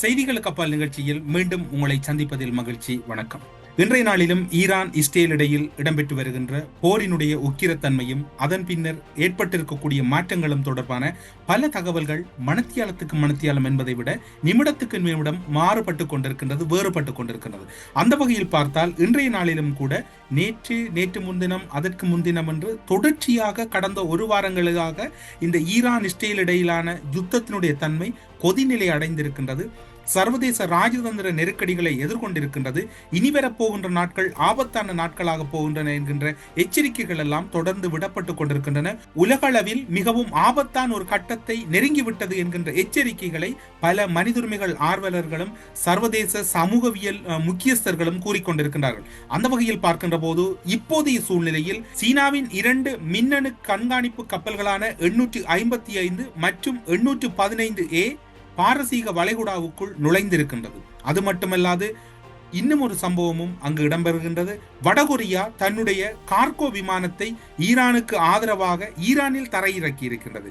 செய்திகளுக்கு அப்பால் நிகழ்ச்சியில் மீண்டும் உங்களை சந்திப்பதில் மகிழ்ச்சி. வணக்கம். இன்றைய நாளிலும் ஈரான் இஸ்ரேல் இடையில் இடம்பெற்று வருகின்ற போரினுடைய உக்கிரத்தன்மையும் அதன் பின்னர் ஏற்பட்டிருக்கக்கூடிய மாற்றங்களும் தொடர்பான பல தகவல்கள் மனத்தியாலத்துக்கு மனத்தியாலம் என்பதை விட நிமிடத்துக்கு நிமிடம் மாறுபட்டு கொண்டிருக்கின்றது வேறுபட்டு கொண்டிருக்கின்றது. அந்த வகையில் பார்த்தால் இன்றைய நாளிலும் கூட நேற்று நேற்று முன்தினம் அதற்கு முன்தினம் என்று தொடர்ச்சியாக கடந்த ஒரு வாரங்களுக்காக இந்த ஈரான் இஸ்ரேல் இடையிலான யுத்தத்தினுடைய தன்மை கொதிநிலை அடைந்திருக்கின்றது. சர்வதேச ராஜதந்திர நெருக்கடிகளை எதிர்கொண்டிருக்கின்றது. இனி வரப்போகின்ற நாட்கள் ஆபத்தான நாட்களாக போகின்றன என்கின்ற எச்சரிக்கைகள் எல்லாம் தொடர்ந்து விடப்பட்டு கொண்டிருக்கின்றன. உலகளவில் மிகவும் ஆபத்தான ஒரு கட்டத்தை நெருங்கிவிட்டது என்கின்ற எச்சரிக்கைகளை பல மனிதுரிமைகள் ஆர்வலர்களும் சர்வதேச சமூகவியல் அஹ், முக்கியஸ்தர்களும் கூறிக்கொண்டிருக்கின்றார்கள். அந்த வகையில் பார்க்கின்ற போது இப்போதைய சூழ்நிலையில் சீனாவின் இரண்டு மின்னணு கண்காணிப்பு கப்பல்களான எண்ணூற்று ஐம்பத்தி ஐந்து மற்றும் எண்ணூற்று பதினைந்து ஏ பாரசீக வளைகுடாவுக்குள் நுழைந்திருக்கின்றது. அது மட்டுமல்லாது இன்னும் ஒரு சம்பவமும் அங்கு இடம்பெறுகின்றது. வடகொரியா தன்னுடைய கார்கோ விமானத்தை ஈரானுக்கு ஆதரவாக ஈரானில் தரையிறக்கி இருக்கின்றது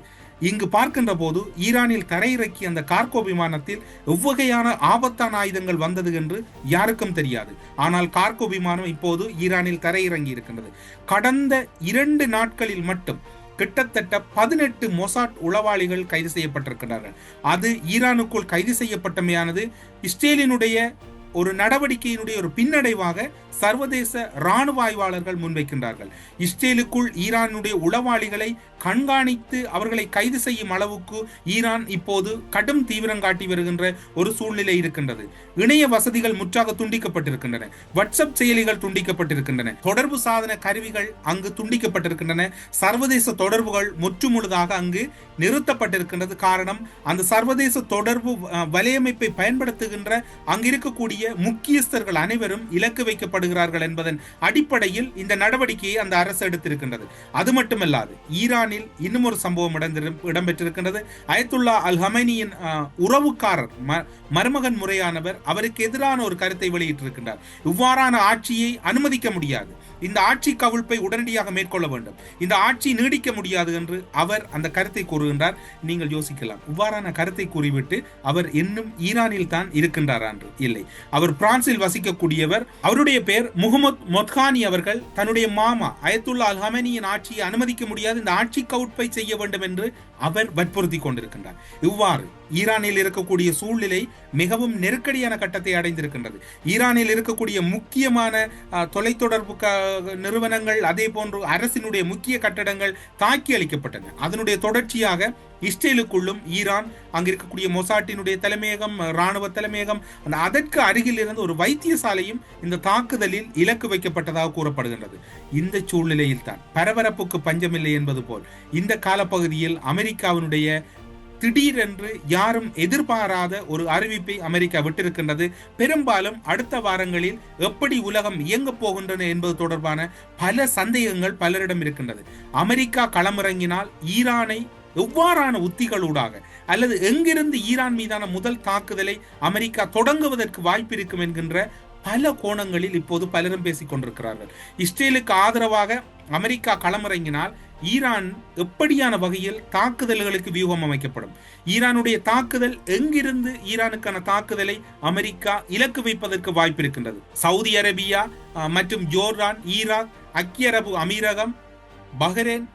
இங்கு பார்க்கின்ற போது ஈரானில் தரையிறக்கி அந்த கார்கோ விமானத்தில் எவ்வகையான ஆபத்தான ஆயுதங்கள் வந்தது என்று யாருக்கும் தெரியாது. ஆனால் கார்கோ விமானம் இப்போது ஈரானில் தரையிறங்கி இருக்கின்றது கடந்த இரண்டு நாட்களில் மட்டும் கிட்டத்தட்ட பதினெட்டு மொசாட் உளவாளிகள் கைது செய்யப்பட்டிருக்கிறார்கள் அது ஈரானுக்குள் கைது செய்யப்பட்டமையானது இஸ்ரேலினுடைய ஒரு நடவடிக்கையினுடைய ஒரு பின்னடைவாக சர்வதேச இராணுவ ஆய்வாளர்கள் முன்வைக்கின்றார்கள். இஸ்ரேலுக்குள் ஈரானுடைய உளவாளிகளை கண்காணித்து அவர்களை கைது செய்யும் அளவுக்கு ஈரான் இப்போது கடும் தீவிரம் காட்டி வருகின்ற ஒரு சூழ்நிலை இருக்கின்றது. இணைய வசதிகள் முற்றாக துண்டிக்கப்பட்டிருக்கின்றன. வாட்ஸ்அப் செயலிகள் துண்டிக்கப்பட்டிருக்கின்றன. தொடர்பு சாதன கருவிகள் அங்கு துண்டிக்கப்பட்டிருக்கின்றன. சர்வதேச தொடர்புகள் முற்றுமுழுதாக அங்கு நிறுத்தப்பட்டிருக்கின்றது. காரணம் அந்த சர்வதேச தொடர்பு வலையமைப்பை பயன்படுத்துகின்ற அங்கு இருக்கக்கூடிய முக்கியஸ்தர்கள் அனைவரும் இலக்கு வைக்கப்படுகிறார்கள் என்பதன் அடிப்படையில் இந்த நடவடிக்கையை அந்த அரசு எடுத்திருக்கின்றது. அது மட்டுமல்லாது ஈரானில் இன்னும் ஒரு சம்பவம் இடம்பெற்றிருக்கின்றது. அயத்துல்லா அல் ஹமைனியின் உறவுக்காரர் மருமகன் முறையானவர் அவருக்கு எதிரான ஒரு கருத்தை வெளியிட்டிருக்கின்றார். இவ்வாறான ஆட்சியை அனுமதிக்க முடியாது. இந்த ஆட்சி கவிழ்ப்பை உடனடியாக மேற்கொள்ள வேண்டும். இந்த ஆட்சி நீடிக்க முடியாது என்று அவர் அந்த கருத்தை கூறுகின்றார். நீங்கள் யோசிக்கலாம். இவ்வாறான கருத்தை கூறிவிட்டு அவர் இன்னும் ஈரானில் தான் இருக்கின்றார் என்று. இல்லை. அவர் பிரான்சில் வசிக்கக்கூடியவர். அவருடைய பெயர் முகமது மொத்கானி அவர்கள். தன்னுடைய மாமா அயத்துல்லா அல் ஹமனியின் ஆட்சியை அனுமதிக்க முடியாது. இந்த ஆட்சி கவுட்பை செய்ய வேண்டும் என்று அவர் வற்புறுத்தி கொண்டிருக்கின்றார் இவ்வாறு ஈரானில் இருக்கக்கூடிய சூழ்நிலை மிகவும் நெருக்கடியான கட்டத்தை அடைந்திருக்கின்றது. ஈரானில் இருக்கக்கூடிய முக்கியமான தொலைத்தொடர்பு க- நிறுவனங்கள் அதே போன்று அரசினுடைய முக்கிய கட்டடங்கள் தாக்கி அளிக்கப்பட்டன. அதனுடைய தொடர்ச்சியாக இஸ்ரேலுக்குள்ளும் ஈரான் அங்கு இருக்கக்கூடிய மொசாட்டினுடைய தலைமையகம் இராணுவ தலைமையகம் அந்த அதற்கு அருகில் இருந்த ஒரு வைத்தியசாலையும் இந்த தாக்குதலில் இலக்கு வைக்கப்பட்டதாக கூறப்படுகின்றது. இந்த சூழ்நிலையில் தான் பரபரப்புக்கு பஞ்சமில்லை என்பது போல் இந்த காலப்பகுதியில் அமெரிக்க அமெரிக்காவினுடைய திடீரென்று யாரும் எதிர்பாராத ஒரு அறிவிப்பை அமெரிக்கா விட்டிருக்கின்றது. பெரும்பாலும் அடுத்த வாரங்களில் எப்படி உலகம் இயங்கப் போகின்றன என்பது தொடர்பான பல சந்தேகங்கள் பலரிடம் இருக்கின்றது. அமெரிக்கா களமிறங்கினால் ஈரானை எவ்வாறான உத்திகளூடாக அல்லது எங்கிருந்து ஈரான் மீதான முதல் தாக்குதலை அமெரிக்கா தொடங்குவதற்கு வாய்ப்பு இருக்கும் என்கின்ற பல கோணங்களில் இப்போது பலரும் பேசிக் கொண்டிருக்கிறார்கள் இஸ்ரேலுக்கு ஆதரவாக அமெரிக்கா களமிறங்கினால் ஈரான் எப்படியான வகையில் தாக்குதல்களுக்கு வியூகம் அமைக்கப்படும்? ஈரானுடைய தாக்குதல் எங்கிருந்து ஈரானுக்கான தாக்குதலை அமெரிக்கா இலக்கு வைப்பதற்கு வாய்ப்பு இருக்கின்றது? சவுதி அரேபியா மற்றும் ஜோர்டான் ஈராக் அக்கிய அரபு அமீரகம் பஹ்ரேன்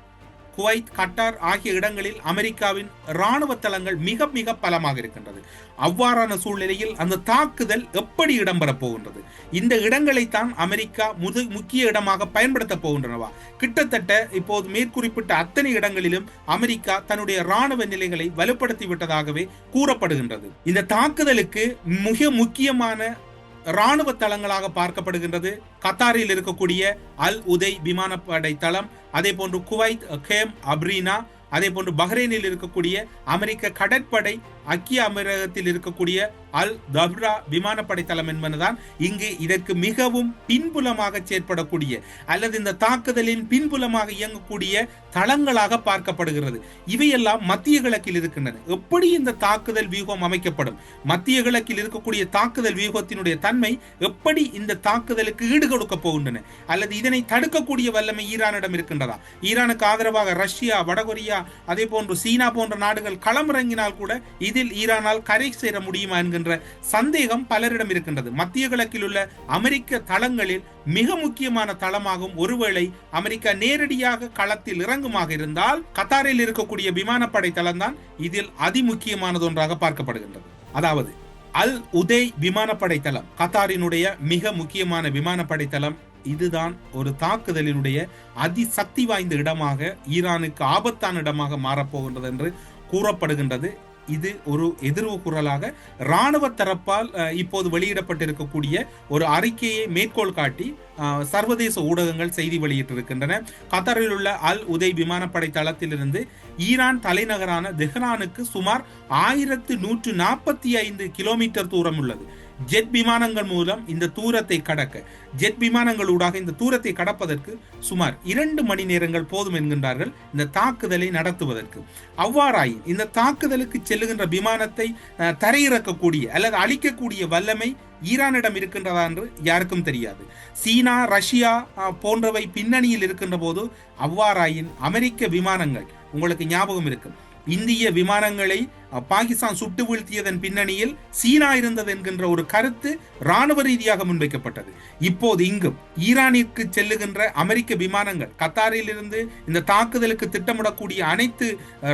குவைத் கட்டார் ஆகிய இடங்களில் அமெரிக்காவின் இராணுவ தளங்கள் மிக மிக பலமாக இருக்கின்றது. அவ்வாறான சூழ்நிலையில் அந்த தாக்குதல் எப்படி இடம்பெறப் போகின்றது? இந்த இடங்களைத்தான் அமெரிக்கா முது முக்கிய இடமாக பயன்படுத்தப் போகின்றனவா? கிட்டத்தட்ட இப்போது மேற்குறிப்பிட்ட அத்தனை இடங்களிலும் அமெரிக்கா தன்னுடைய இராணுவ நிலைகளை வலுப்படுத்தி விட்டதாகவே கூறப்படுகின்றது. இந்த தாக்குதலுக்கு மிக முக்கியமான இராணுவ தளங்களாக பார்க்கப்படுகின்றது. கத்தாரில் இருக்கக்கூடிய அல் உதை விமானப்படை தளம் அதே போன்று குவைத் கேம் அப்ரீனா அதே போன்று பஹ்ரைனில் இருக்கக்கூடிய அமெரிக்க கடற்படை ஐக்கிய அமீரகத்தில் இருக்கக்கூடிய அல் தப்ரா விமானப்படை தளம் என்பதுதான் இங்கு இதற்கு மிகவும் பின்புலமாக செயற்படக்கூடிய அல்லது இந்த தாக்குதலின் பின்புலமாக இயங்கக்கூடிய தளங்களாக பார்க்கப்படுகிறது. இவையெல்லாம் மத்திய கிழக்கில் இருக்கின்றன. எப்படி இந்த தாக்குதல் வியூகம் அமைக்கப்படும்? மத்திய கிழக்கில் இருக்கக்கூடிய தாக்குதல் வியூகத்தினுடைய தன்மை எப்படி இந்த தாக்குதலுக்கு ஈடுகொடுக்க போகின்றன? அல்லது இதனை தடுக்கக்கூடிய வல்லமை ஈரானிடம் இருக்கின்றதா? ஈரானுக்கு ஆதரவாக ரஷ்யா வடகொரியா அதே போன்று சீனா போன்ற நாடுகள் களமிறங்கினால் கூட இதில் ஈரானால் கரை சேர முடியுமா என்கின்ற சந்தேகம் பலரிடம் இருக்கின்றது. மத்திய கிழக்கில் உள்ள அமெரிக்க தளங்களில் மிக முக்கியமான தளமாகும் ஒருவேளை அமெரிக்கா நேரடியாக களத்தில் இறங்குமாக இருந்தால் கத்தாரில் இருக்கக்கூடிய விமானப்படை தளம்தான் இதில் அதிமுக்கியமானது ஒன்றாக பார்க்கப்படுகின்றது. அதாவது அல் உதே விமானப்படை தளம் கத்தாரினுடைய மிக முக்கியமான விமானப்படை தளம் இதுதான் ஒரு தாக்குதலினுடைய அதிசக்தி வாய்ந்த இடமாக ஈரானுக்கு ஆபத்தான இடமாக மாறப்போகின்றது என்று கூறப்படுகின்றது. இது ஒரு எதிர்வு குரலாக இராணுவ தரப்பால் இப்போது வெளியிடப்பட்டிருக்கக்கூடிய ஒரு அறிக்கையை மேற்கோள் காட்டி சர்வதேச ஊடகங்கள் செய்தி வெளியிட்டிருக்கின்றன. கத்தாரில் உள்ள அல் உதை விமானப்படை தளத்திலிருந்து ஈரான் தலைநகரான தெஹ்ரானுக்கு சுமார் ஆயிரத்து நூற்று நாற்பத்தி ஐந்து கிலோமீட்டர் தூரம் உள்ளது. ஜெட் விமானங்கள் மூலம் இந்த தூரத்தை கடக்க ஜெட் விமானங்களூடாக இந்த தூரத்தை கடப்பதற்கு சுமார் இரண்டு மணி நேரங்கள் போதும் என்கின்றார்கள் இந்த தாக்குதலை நடத்துவதற்கு. அவ்வாறாயின் இந்த தாக்குதலுக்கு செல்லுகின்ற விமானத்தை தரையிறக்கக்கூடிய அல்லது அழிக்கக்கூடிய வல்லமை ஈரானிடம் இருக்கின்றதா என்று யாருக்கும் தெரியாது. சீனா ரஷ்யா போன்றவை பின்னணியில் இருக்கின்ற போது அவ்வாறாயின் அமெரிக்க விமானங்கள் உங்களுக்கு ஞாபகம் இருக்கும். இந்திய விமானங்களை பாகிஸ்தான் சுட்டு வீழ்த்தியதன் பின்னணியில் சீனா இருந்தது என்கின்ற ஒரு கருத்து ராணுவ ரீதியாக முன்வைக்கப்பட்டது. இப்போது இங்கும் ஈரானிற்கு செல்லுகின்ற அமெரிக்க விமானங்கள் கத்தாரில் இருந்து இந்த தாக்குதலுக்கு திட்டமிடக்கூடிய அனைத்து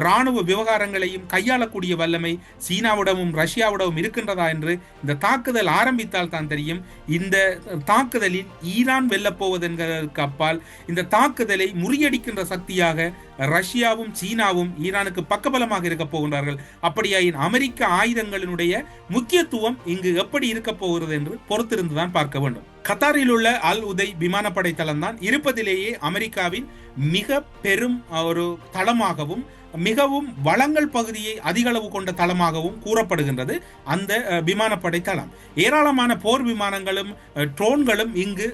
ராணுவ விவகாரங்களையும் கையாளக்கூடிய வல்லமை சீனாவிடமும் ரஷ்யாவிடமும் இருக்கின்றதா என்று இந்த தாக்குதல் ஆரம்பித்தால் தான் தெரியும். இந்த தாக்குதலில் ஈரான் வெல்லப்போவது என்கிறதற்கு அப்பால் இந்த தாக்குதலை முறியடிக்கின்ற சக்தியாக ரஷ்யாவும் சீனாவும் ஈரானுக்கு பக்கபலமாக இருக்க போகின்றார்கள். அப்படியாயின் அமெரிக்க ஆயுதங்களினுடைய முக்கியத்துவம் இங்கு எப்படி இருக்க போகிறது என்று பொறுத்திருந்துதான் பார்க்க வேண்டும். கத்தாரில் உள்ள அல் உதை விமானப்படை தளம் தான் இருப்பதிலேயே அமெரிக்காவின் மிக பெரும் ஒரு தளமாகவும் மிகவும் வளங்கள் பகுதியை அதிக அளவு கொண்ட தளமாகவும் கூறப்படுகின்றது அந்த விமானப்படை தளம் ஏராளமான போர் விமானங்களும் ட்ரோன்களும் இங்கு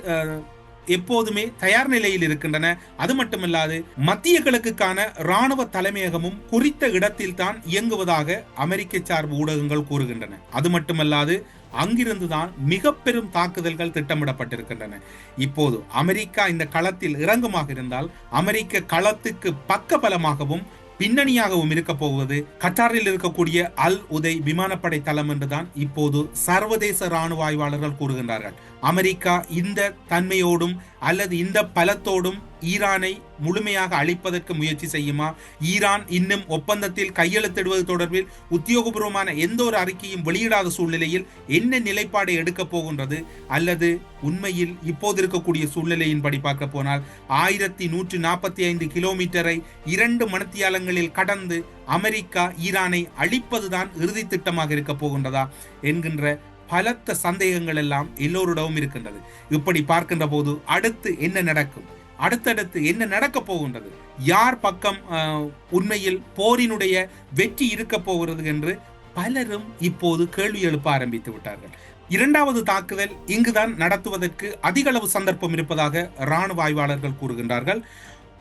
எப்போதுமே தயார் நிலையில் இருக்கின்றன. அது மட்டுமல்லாது மத்திய கிழக்குக்கான ராணுவ தலைமையகமும் குறித்த இடத்தில் தான் இயங்குவதாக அமெரிக்க சார்பு ஊடகங்கள் கூறுகின்றன. அது மட்டுமல்லாது அங்கிருந்துதான் மிக பெரும் தாக்குதல்கள் திட்டமிடப்பட்டிருக்கின்றன. இப்போது அமெரிக்கா இந்த களத்தில் இறங்குமாக இருந்தால் அமெரிக்க களத்துக்கு பக்கபலமாகவும் பின்னணியாகவும் இருக்க போவது கட்டாரில் இருக்கக்கூடிய அல் உதை விமானப்படை தளம் என்றுதான் இப்போது சர்வதேச ராணுவ ஆய்வாளர்கள் கூறுகின்றார்கள். அமெரிக்கா இந்த தன்மையோடும் அல்லது இந்த பலத்தோடும் ஈரானை முழுமையாக அழிப்பதற்கு முயற்சி செய்யுமா? ஈரான் இன்னும் ஒப்பந்தத்தில் கையெழுத்திடுவது தொடர்பில் உத்தியோகபூர்வமான எந்த ஒரு அறிக்கையும் வெளியிடாத சூழ்நிலையில் என்ன நிலைப்பாடை எடுக்க போகின்றது? அல்லது உண்மையில் இப்போது இருக்கக்கூடிய சூழ்நிலையின்படி பார்க்க போனால் ஆயிரத்தி நூற்றி நாற்பத்தி ஐந்து கிலோமீட்டரை இரண்டு மணத்தியாலங்களில் கடந்து அமெரிக்கா ஈரானை அழிப்பதுதான் இறுதி திட்டமாக இருக்க போகின்றதா? என்கின்ற பலத்த சந்தேகங்கள் எல்லாம் எல்லோரிடமும் இருக்கின்றது. இப்படி பார்க்கின்ற போது அடுத்து என்ன நடக்கும்? அடுத்தடுத்து என்ன நடக்கப் போகின்றது? யார் பக்கம் ஆஹ், உண்மையில் போரினுடைய வெற்றி இருக்க போகிறது என்று பலரும் இப்போது கேள்வி எழுப்ப ஆரம்பித்து விட்டார்கள். இரண்டாவது தாக்குதல் இங்குதான் நடத்துவதற்கு அதிகளவு சந்தர்ப்பம் இருப்பதாக ராணுவ ஆய்வாளர்கள் கூறுகின்றார்கள்.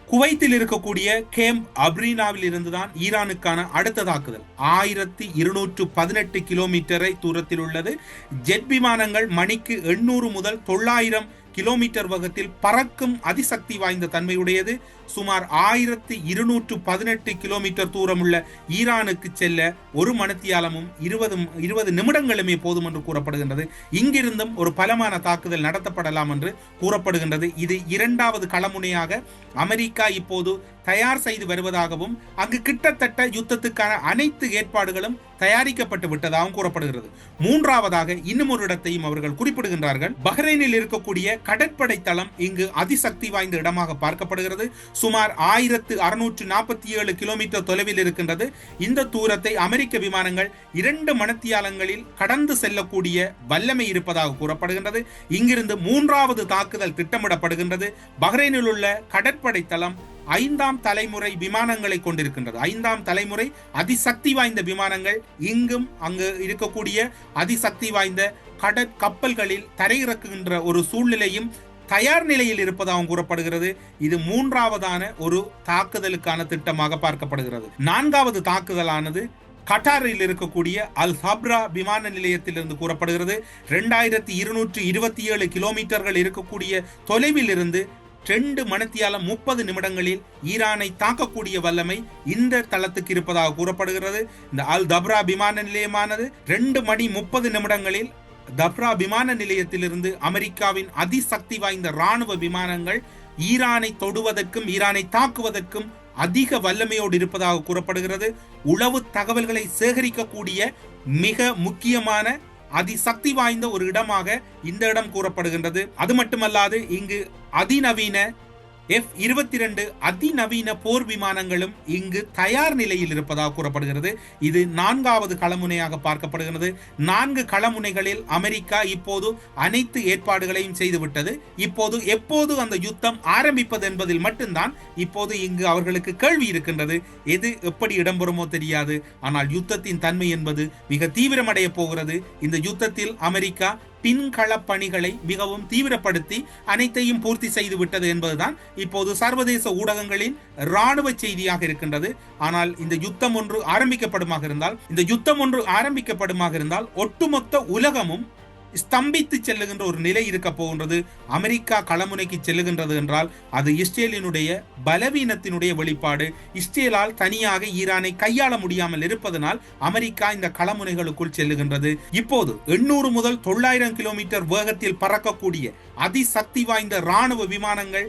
குவைத்தில் இருக்கக்கூடிய கேம் அப்ரீனாவில் இருந்துதான் ஈரானுக்கான அடுத்த தாக்குதல். ஆயிரத்தி இருநூற்று பதினெட்டு கிலோமீட்டரை தூரத்தில் உள்ளது. ஜெட் விமானங்கள் மணிக்கு எண்ணூறு முதல் தொள்ளாயிரம் கிலோமீட்டர் வேகத்தில் பறக்கும் அதிசக்தி வாய்ந்த தன்மையுடையது. சுமார் ஆயிரத்தி இருநூற்று பதினெட்டு கிலோமீட்டர் தூரமுள்ள ஈரானுக்கு செல்ல ஒரு மணித்தியாலமும் இருபது இருபது நிமிடங்களுமே போதும் என்று கூறப்படுகின்றது. இங்கிருந்தும் ஒரு பலமான தாக்குதல் நடத்தப்படலாம் என்று கூறப்படுகின்றது. இது இரண்டாவது களமுனையாக அமெரிக்கா இப்போது தயார் செய்து வருவதாகவும் அங்கு கிட்டத்தட்ட யுத்தத்துக்கான அனைத்து ஏற்பாடுகளும் தயாரிக்கப்பட்டு விட்டதாகவும் கூறப்படுகிறது. மூன்றாவதாக இன்னும் ஒரு இடத்தையும் அவர்கள் குறிப்பிடுகின்றார்கள். பஹ்ரைனில் இருக்கக்கூடிய கடற்படை தளம் இங்கு அதிசக்தி வாய்ந்த இடமாக பார்க்கப்படுகிறது. சுமார் ஆயிரத்து அறுநூற்று நாற்பத்தி ஏழு கிலோமீட்டர் தொலைவில் இருக்கின்றது. இந்த தூரத்தை அமெரிக்க விமானங்கள் இரண்டு மணத்தியாலங்களில் கடந்து செல்லக்கூடிய வல்லமை இருப்பதாக கூறப்படுகின்றது. இங்கிருந்து மூன்றாவது தாக்குதல் திட்டமிடப்படுகின்றது. பஹ்ரைனில் உள்ள கடற்படை தளம் ஐந்தாம் தலைமுறை விமானங்களை கொண்டிருக்கின்றது. ஐந்தாம் தலைமுறை அதிசக்தி வாய்ந்த விமானங்கள் இங்கும் அங்கு இருக்கக்கூடிய அதிசக்தி வாய்ந்த கடற்கப்பல்களில் தரையிறக்குகின்ற ஒரு சூழ்நிலையும் தயார் நிலையில் இருப்பதாகவும் கூறப்படுகிறது. இது மூன்றாவதான ஒரு தாக்குதலுக்கான திட்டமாக பார்க்கப்படுகிறது. நான்காவது தாக்குதலானது கட்டாரில் இருக்கக்கூடிய அல் ஹப்ரா விமான நிலையத்திலிருந்து கூறப்படுகிறது. ரெண்டாயிரத்தி இருநூற்றி இருபத்தி ஏழு கிலோமீட்டர்கள் இருக்கக்கூடிய தொலைவில் இருந்து ரெண்டு மணத்தியால முப்பது நிமிடங்களில் ஈரானை தாக்கக்கூடிய வல்லமை இந்த தளத்துக்கு இருப்பதாக கூறப்படுகிறது. இந்த அல் தப்ரா விமான நிலையமானது ரெண்டு மணி முப்பது நிமிடங்களில் தப்ரா விமான நிலையத்திலிருந்து அமெரிக்காவின் அதிசக்தி வாய்ந்த ராணுவ விமானங்கள் ஈரானை தொடுவதற்கும் ஈரானை தாக்குவதற்கும் அதிக வல்லமையோடு இருப்பதாக கூறப்படுகிறது. உளவு தகவல்களை சேகரிக்கக்கூடிய மிக முக்கியமான அதிசக்தி வாய்ந்த ஒரு இடமாக இந்த இடம் கூறப்படுகின்றது. அது மட்டுமல்லாது இங்கு அதிநவீன எஃப் இருபத்தி ரெண்டு அதிநவீன போர் விமானங்களும் இங்கு தயார் நிலையில் இருப்பதாக கூறப்படுகிறது. இது நான்காவது களமுனையாக பார்க்கப்படுகிறது. நான்கு களமுனைகளில் அமெரிக்கா இப்போது அனைத்து ஏற்பாடுகளையும் செய்துவிட்டது. இப்போது எப்போது அந்த யுத்தம் ஆரம்பிப்பது என்பதில் மட்டும்தான் இப்போது இங்கு அவர்களுக்கு கேள்வி இருக்கின்றது. எது எப்படி இடம்பெறுமோ தெரியாது. ஆனால் யுத்தத்தின் தன்மை என்பது மிக தீவிரமடைய போகிறது. இந்த யுத்தத்தில் அமெரிக்கா பின்கள பணிகளை மிகவும் தீவிரப்படுத்தி அனைத்தையும் பூர்த்தி செய்து விட்டது என்பதுதான் இப்போது சர்வதேச ஊடகங்களின் ராணுவ செய்தியாக இருக்கின்றது. ஆனால் இந்த யுத்தம் ஒன்று ஆரம்பிக்கப்படுமாக இருந்தால் இந்த யுத்தம் ஒன்று ஆரம்பிக்கப்படுமாக இருந்தால் ஒட்டுமொத்த உலகமும் ஸ்தம்பித்து செல்லுகின்ற ஒரு நிலை இருக்க போகின்றது. அமெரிக்கா களமுனைக்கு செல்லுகின்றது என்றால் அது இஸ்ரேலினுடைய பலவீனத்தினுடைய வெளிப்பாடு. இஸ்ரேலால் தனியாக ஈரானை கையாள முடியாமல் இருப்பதனால் அமெரிக்கா இந்த களமுனைகளுக்குள் செல்லுகின்றது. இப்போது எண்ணூறு முதல் தொள்ளாயிரம் கிலோமீட்டர் வேகத்தில் பறக்கக்கூடிய அதிசக்தி வாய்ந்த ராணுவ விமானங்கள்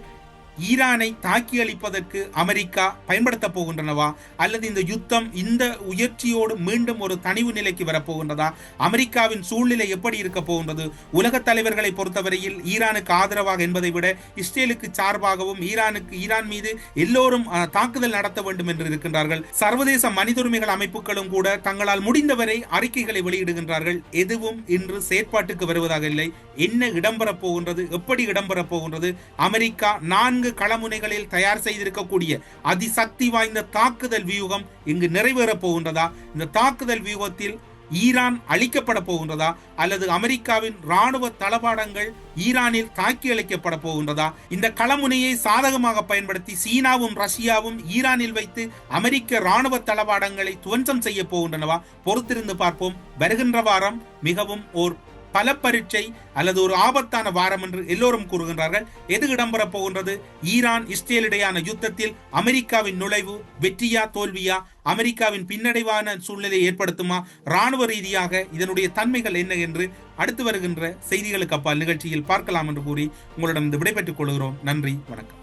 ஈரானை தாக்கி அளிப்பதற்கு அமெரிக்கா பயன்படுத்த போகின்றனவா? அல்லது இந்த யுத்தம் இந்த உயர்ச்சியோடு மீண்டும் ஒரு தனிவு நிலைக்கு வரப்போகின்றதா? அமெரிக்காவின் சூழ்நிலை எப்படி இருக்க போகின்றது? உலக தலைவர்களை பொறுத்தவரையில் ஈரானுக்கு ஆதரவாக என்பதை விட இஸ்ரேலுக்கு சார்பாகவும் ஈரானுக்கு ஈரான் மீது எல்லோரும் தாக்குதல் நடத்த வேண்டும் என்று இருக்கின்றார்கள். சர்வதேச மனித உரிமைகள் அமைப்புகளும் கூட தங்களால் முடிந்தவரை அறிக்கைகளை வெளியிடுகின்றார்கள். எதுவும் இன்று செயற்பாட்டுக்கு வருவதாக இல்லை. என்ன இடம்பெறப் போகின்றது? எப்படி இடம்பெறப் போகின்றது? அமெரிக்கா நான்கு நான்கு களமுனைகளில் தயார் செய்திருக்கக்கூடிய அதிசக்தி வாய்ந்த தாக்குதல் வியூகம் இங்கு நிறைவேறப் போகின்றதா? இந்த தாக்குதல் வியூகத்தில் ஈரான் அழிக்கப்பட போகின்றதா? அல்லது அமெரிக்காவின் ராணுவ தளபாடங்கள் ஈரானில் தாக்கி அளிக்கப்பட போகின்றதா? இந்த களமுனையை சாதகமாக பயன்படுத்தி சீனாவும் ரஷ்யாவும் ஈரானில் வைத்து அமெரிக்க ராணுவ தளபாடங்களை துவஞ்சம் செய்ய போகின்றனவா? பொறுத்திருந்து பார்ப்போம். வருகின்ற வாரம் மிகவும் ஓர் பல பரீட்சை அல்லது ஒரு ஆபத்தான வாரம் என்று எல்லோரும் கூறுகின்றார்கள். எது இடம்பெறப் போகின்றது? ஈரான் இஸ்ரேலிடையான யுத்தத்தில் அமெரிக்காவின் நுழைவு வெற்றியா தோல்வியா? அமெரிக்காவின் பின்னடைவான சூழ்நிலையை ஏற்படுத்துமா? ராணுவ ரீதியாக இதனுடைய தன்மைகள் என்ன என்று அடுத்து வருகின்ற செய்திகளுக்கு அப்பால் நிகழ்ச்சியில் பார்க்கலாம் என்று கூறி உங்களிடம் விடைபெற்றுக் கொள்கிறோம். நன்றி வணக்கம்.